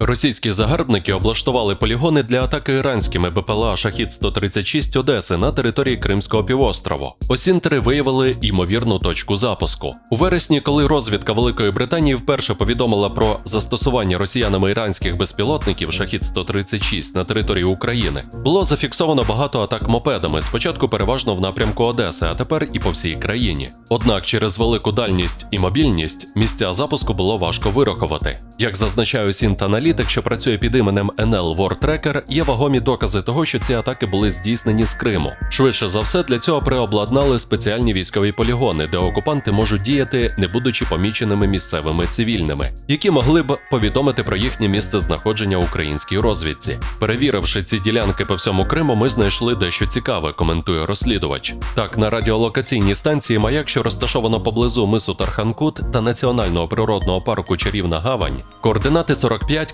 Російські загарбники облаштували полігони для атаки іранськими БПЛА Шахід 136 Одеси на території Кримського півострову. Осінтери виявили ймовірну точку запуску. У вересні, коли розвідка Великої Британії вперше повідомила про застосування росіянами іранських безпілотників Шахід 136 на території України, було зафіксовано багато атак мопедами. Спочатку переважно в напрямку Одеси, а тепер і по всій країні. Однак через велику дальність і мобільність місця запуску було важко вирахувати. Як зазначає Сінт аналітик, що працює під іменем NL War Tracker, є вагомі докази того, що ці атаки були здійснені з Криму. Швидше за все, для цього приобладнали спеціальні військові полігони, де окупанти можуть діяти, не будучи поміченими місцевими цивільними, які могли б повідомити про їхнє місце знаходження українській розвідці. Перевіривши ці ділянки по всьому Криму, ми знайшли дещо цікаве, коментує розслідувач. Так, на радіолокаційній станції Маяк, що розташовано поблизу мису Тарханкут та національного природного парку Чарівна Гавань, координати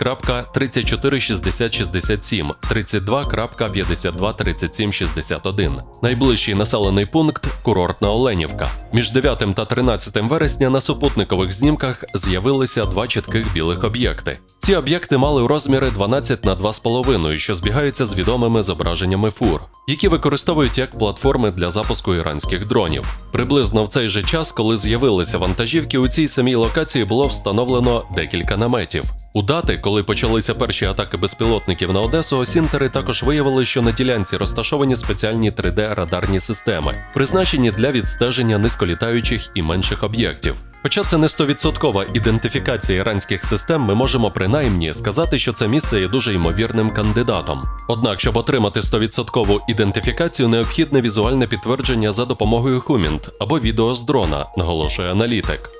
45.346067, 32.523761. Найближчий населений пункт курортна Оленівка. Між 9 та 13 вересня на супутникових знімках з'явилися два чітких білих об'єкти. Ці об'єкти мали розміри 12 на 2,5, що збігаються з відомими зображеннями фур, які використовують як платформи для запуску іранських дронів. Приблизно в цей же час, коли з'явилися вантажівки, у цій самій локації було встановлено декілька наметів. У дати, коли почалися перші атаки безпілотників на Одесу, осінтери також виявили, що на ділянці розташовані спеціальні 3D-радарні системи, призначені для відстеження низьколітаючих і менших об'єктів. Хоча це не 100% ідентифікація іранських систем, ми можемо принаймні сказати, що це місце є дуже ймовірним кандидатом. Однак, щоб отримати 100% ідентифікацію, необхідне візуальне підтвердження за допомогою Хумінт або відео з дрона, наголошує аналітик.